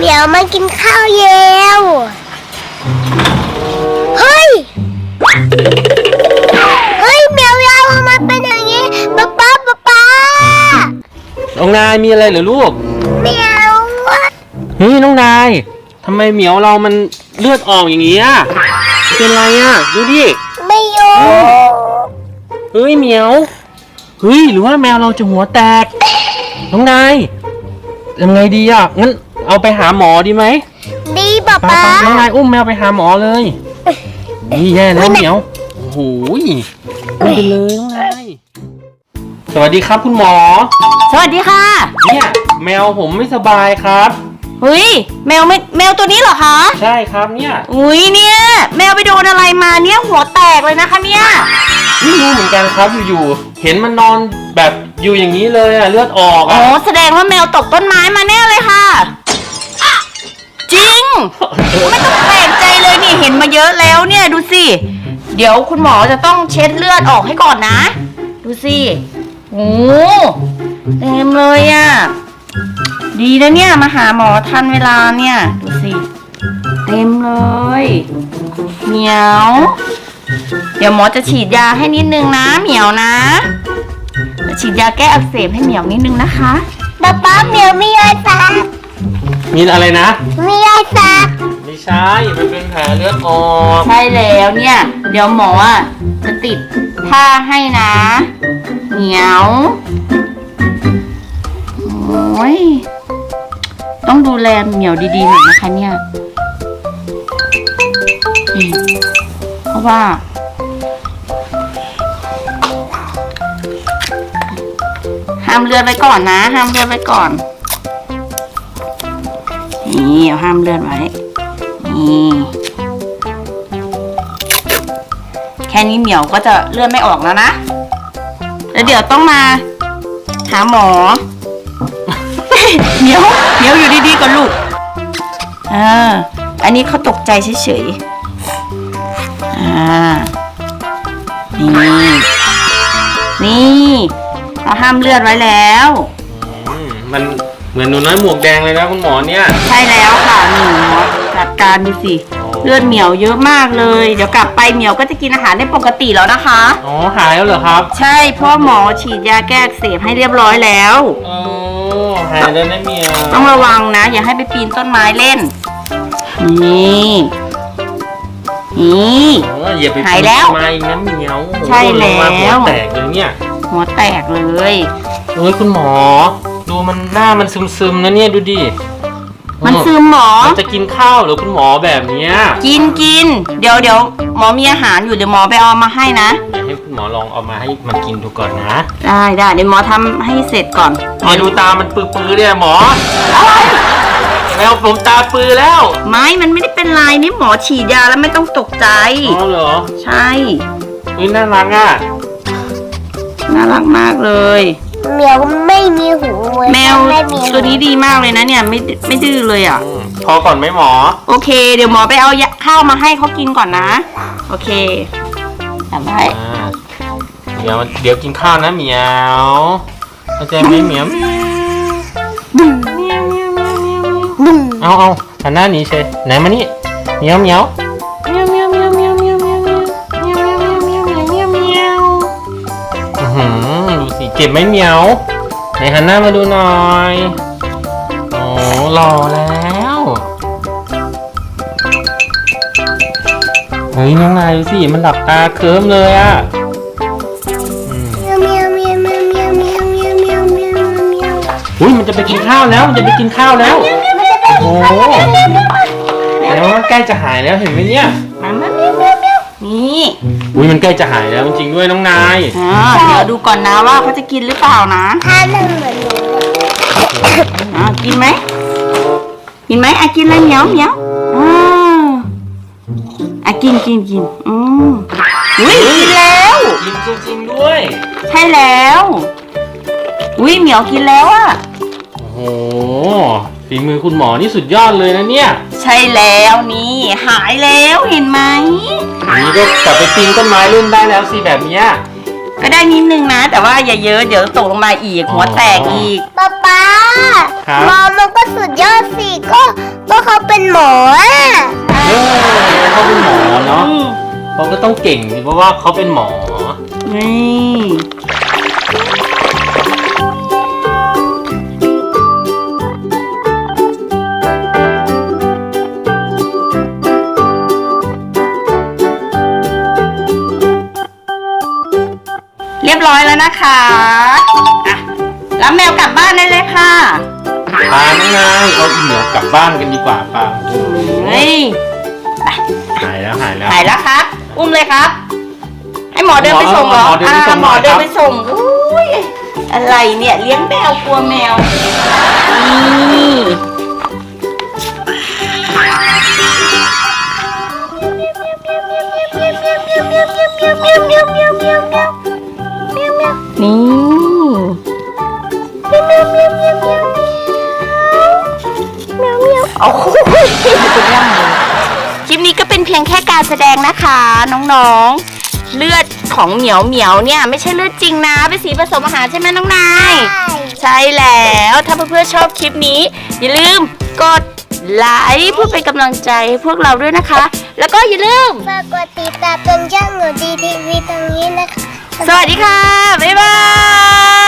มียวมากินข้าวเย็วเฮ้ย เฮ้ยเหมียวยาวทำไมาเป็นอย่างนี้ป๊าป๊าป๊าป๊าน้องนายมีอะไรเหรือลูกเหมียวเฮ้ยน้องนายทำไมเหมียวเรามันเลือดออกอย่างนี้อะเป็นไรอะดูดิไม่อยู่เฮ้ยเหมียวเฮ้ยหรือว่าแมวเราจะหัวแตก น้องนายทำไงดีอะงั้นเอาไปหาหมอดีไหมดีป๊าไปป๊า ๆน้องนายอุ้มแมวไปหาหมอเลยนี่แย่แล้วเหมียวโอ้โหไม่เป็นเลยน้องนายสวัสดีครับคุณหมอ สวัสดีค่ะเนี่ยแมวผมไม่สบายครับ เฮ้ยแมวไม่แมวตัวนี้เหรอคะใช่ครับเนี่ยอุ้ยเนี่ย แมวไปโดนอะไรมาเนี่ยหัวแตกเลยนะคะเนี่ย ไม่รู้เหมือนกันครับอยู่ๆเห็นมันนอนแบบ อยู่อย่างนี้เลยอะเลือดออกอ๋อะแสดงว่าแมวตกต้นไม้มาแน่เลยค่ะ จริง ไม่ต้องแปลกใจเลยนี่เห็นมาเยอะแล้วเนี่ยดูสิ เดี๋ยวคุณหมอจะต้องเช็ดเลือดออกให้ก่อนนะ ดูสิโอ้เต็มเลยอะ่ะ ดีนะเนี่ยมาหาหมอทันเวลาเนี่ย ดูสิ เต็มเลยเหมียว เดี๋ยวหมอจะฉีดยาให้นิดนึงนะเหมียวนะ ฉีดยาแก้อักเสบให้เหมียวนิดนึงนะคะป๊าป๊าเหมียวมียายสักมีอะไรนะ มียายสักไม่ใช่มันเป็นแผลเลือดออกใช่แล้วเนี่ย เดี๋ยวหมออะจะติดผ้าให้นะเหมียวโอ้ยต้องดูแลเหมียวดีๆหน่อยนะคะเนี่ยนี่เพราะว่า ห้ามเลือดไว้ก่อนนะ ห้ามเลือดไว้ก่อน นี่เอาห้ามเลือดไว้ นี่ แค่นี้เหมียวก็จะเลือดไม่ออกแล้วนะ แล้วเดี๋ยวต้องมา หาหมอ เหมียวเหมียวอยู่ดีๆก่อนลูกอ่าอันนี้เขาตกใจเฉยๆ อ่า นี่ นี่ เราห้ามเลือดไว้แล้ว อืมมันเหมือนหนูน้อยหมวกแดงเลยนะคุณหมอเนี่ย ใช่แล้วค่ะหนูจัดการดูสิเลือดเหมียวเยอะมากเลย เดี๋ยวกลับไปเหมียวก็จะกินอาหารได้ปกติแล้วนะคะ อ๋อหายแล้วเหรอครับใช่เพราะหมอฉีดยาแก้อักเสบให้เรียบร้อยแล้วอ๋อหายแล้วนะเหมียวต้องระวังนะ อย่าให้ไปปีนต้นไม้เล่น นี่นี่อ๋ออย่าไปหายแล้วมาอีกนะเหมียวโอ้โหใช่แล้วลงมาหัวแตกเลยเนี่ย หัวแตกเลยเฮ้ยคุณหมอ ดูมันหน้ามันซึมๆนะเนี่ยดูดิมันซึมหมอ มันจะกินข้าวเหรือคุณหมอแบบเนี้ยกินกิน เดี๋ยวเดี๋ยวหมอมีอาหารอยู่เดี๋ยวหมอไปเอามาให้นะ เดี๋ยวให้คุณหมอลองเอามาให้มันกินดูก่อนนะได้ได้เดี๋ยวหมอทำให้เสร็จก่อนหมอดูตามันปื้อๆเนี่ยหมอแมวผมตาปื้อแล้วไม่มันไม่ได้เป็นไรนี่หมอฉีดยาแล้วไม่ต้องตกใจอ๋อเหรอใช่เฮ้ยน่ารักอะ น่ารักมากเลย เหมียวไม่มีหูเยแมวไม่มีหูตัวนี้ดีมากเลยนะเนี่ยไม่ไม่ดื้อเลยอะอืมพอก่อนไหมหมอ โอเค เดี๋ยวหมอไปเอายาข้าวมาให้เขากินก่อนนะ โอเคทำไว้อ่าเดี๋ยวเดี๋ยวกินข้าวนะเหมียวเข้าใจไหมเหมียวบึ้งเอาเอาหันหน้าหนีเชยไหนมานี่เหมียวเหมียว เก็บไม่เหมียวไหนหันหน้ามาดูหน่อยโอ้หล่อแล้วเฮ้ยน้องนายดูสิมันหลับตาเคิมเลยอะอุ้ยมันจะไปกินข้าวแล้วมันจะไปกินข้าวแล้วโอ้โหแล้วใกล้จะหายแล้วเห็นไหมเนี่ย นี่ อุ้ยมันใกล้จะหายแล้วจริงๆด้วยน้องนายอ่าเดี๋ยวดูก่อนนะว่าเขาจะกินหรือเปล่านะถ้าหนึ่งเหมือนหนูเลยอ่ากินไหมกินไหมอะกินเลยเหมียวเหมียวอ่าอะกินกินกินอืมอุ้ยกินแล้ว กินจริงๆด้วย ใช่แล้วอุ้ยเหมียวกินแล้วอะโอ้โหฝีมือคุณหมอนี่สุดยอดเลยนะเนี่ย ใช่แล้วนี่ หายแล้วเห็นไหมอันนี้ก็กลับไปปีนต้นไม้เล่นได้แล้วสิแบบเนี้ยก็ได้นิดนึงนะ แต่ว่าอย่าเยอะเดี๋ยวตกลงมาอีกหัวแตกอีก ป๊าป๊าครับมอมันก็สุดยอดสิก็ก็เขาเป็นหมออะเออเขาเป็นหมอเนาะอืมเขาก็ต้องเก่งสิเพราะว่าเขาเป็นหมอ นี่ นะคะอะแล้วแมวกลับบ้านได้เลยค่ะพาน้องนายเอาอีเหมียวกลับบ้านกันดีกว่าป่าโอ้โหเฮ้ยหายแล้วหายแล้ว หายแล้วครับ อุ้มเลยครับ ให้หมอเดินไปส่งเหรอหมอเดินไปส่งาหมอเดินหน่อยครับไปส่งอุ้ยอะไรเนี่ยเลี้ยงแมวกลัวแมวนี่ นี่โอ้โหเป็นย่ำเลยคลิปนี้ก็เป็นเพียงแค่การแสดงนะคะน้องๆ เลือดของเหมียวเหมียวๆเนี่ย ไม่ใช่เลือดจริงนะเป็นสีผสมอาหารใช่ไหมน้องนาย ใช่แล้วถ้าเพื่อนๆชอบคลิปนี้ อย่าลืมกดไลค์เพื่อเป็นกำลังใจให้พวกเราด้วยนะคะ แล้วก็อย่าลืม ฝากกดติดตามตรงช่องหนูดีทีวีตรงนี้นะคะ สวัสดีค่ะ บ๊ายบาย